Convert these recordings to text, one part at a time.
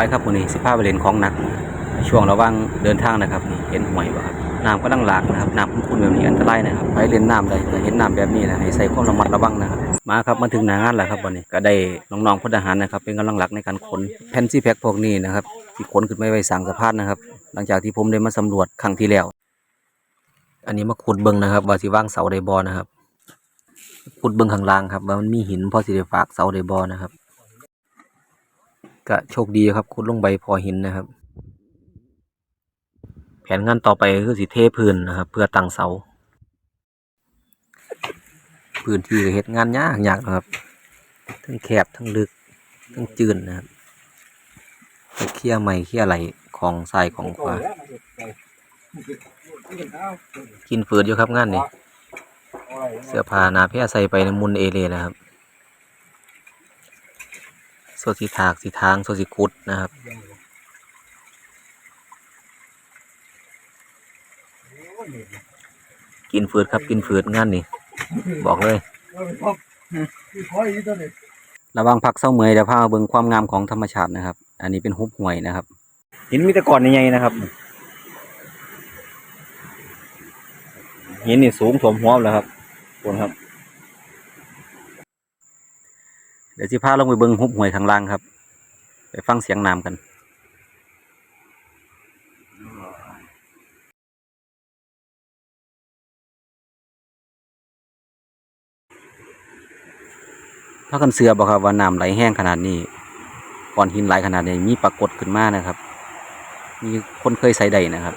ไปครับวันนี้สิพาไปเล่นของหนัก ช่วงระว่างเดินทางนะครับเห็นห่วยบ่ครับน้ำก็ลังหลากนะครับน้ำขุ่นๆแบบนี้อันตรายนะครับไปเล่นน้ำเลยเห็นน้ำแบบนี้นะให้ใส่ความระมัดระวังนะครับมาครับมาถึงหน้างานแล้วครับวันนี้ก็ได้น้องๆพลทหารนะครับ เป็นกำลังหลักในการขนแผ่นซีแพ็คพวกนี้นะครับที่ขนขึ้นไปไว้สร้างสะพานนะครับ หลังจากที่ผมได้มาสำรวจครั้งที่แล้ว อันนี้มาขุดเบิ่งนะครับ ว่าสิวางเสาไดบ่นะครับขุดเบิ่งข้างล่างครับว่ามันมีหินพอสิได้ฝากเสาไดบ่นะครับ ก็โชคดีครับขุดลงไปพอหินนะครับ แผนงานต่อไปคือสิเทพื้นนะครับ เพื่อตั้งเสา พื้นที่เฮ็ดงานยากยากนะครับ ทั้งแคบทั้งลึกทั้งจืดนะครับเคลียร์ใหม่เคลียไหลของทรายของขวากินฝืดอยู่ครับงานนี้เสื้อผ้านาแพร่ใส่ไปในมุนเอเลยนะครับ โซสิถากสิทางโซสิคุดนะครับกินฝืดครับกินฝืดงานนี้บอกเลย ระวังพักเศร้าเมยเดี๋ยวพาเบิ่งความงามของธรรมชาตินะครับ อันนี้เป็นหุบห่วยนะครับหินมีแต่ก่อนใหญ่ๆนะครับหินนี่สูงสมหัวแล้วครับคนครับ เดี๋ยวสิพาลงไปเบิ่งหุบหวยข้างล่างครับ ไปฟังเสียงน้ำกันถ้ากันเสือบอกครับว่าน้ำไหลแห้งขนาดนี้ก้อนหินไหลขนาดนี้มีปรากฏขึ้นมานะครับ มีคนเคยใส่ใดนะครับ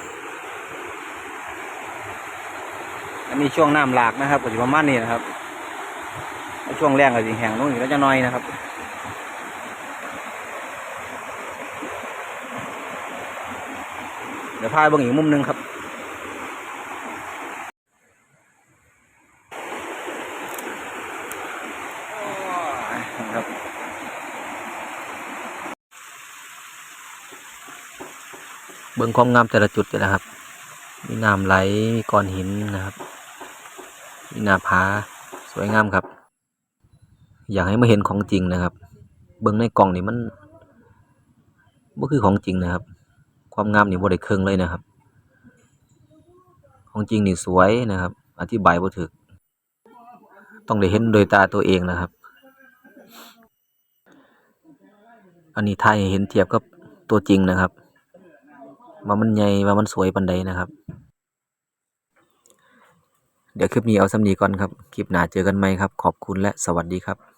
อันนี้ช่วงน้ำหลากนะครับก็จะประมาณนี้นะครับ ช่วงแรงก็จะแห้งลงอีกแล้วจะน้อยนะครับเดี๋ยวพาไปเบิ่งอีกมุมหนึงครับครับเบิ่งความงามแต่ละจุดนะครับ มีน้ำไหลมีก้อนหินนะครับ มีหน้าผาสวยงามครับ อยากให้มาเห็นของจริงนะครับ เบิ่งในกล่องนี่มันบ่คือของจริงนะครับ ความงามนี่บ่ได้เครื่องเลยนะครับ ของจริงนี่สวยนะครับ อธิบายบ่ถูกต้องได้เห็นโดยตาตัวเองนะครับ อันนี้ถ่ายเห็นเทียบกับตัวจริงนะครับ ว่ามันใหญ่ว่ามันสวยปานใดนะครับ เดี๋ยวคลิปนี้เอาสำนีก่อนครับ คลิปหน้าเจอกันไหมครับ ขอบคุณและสวัสดีครับ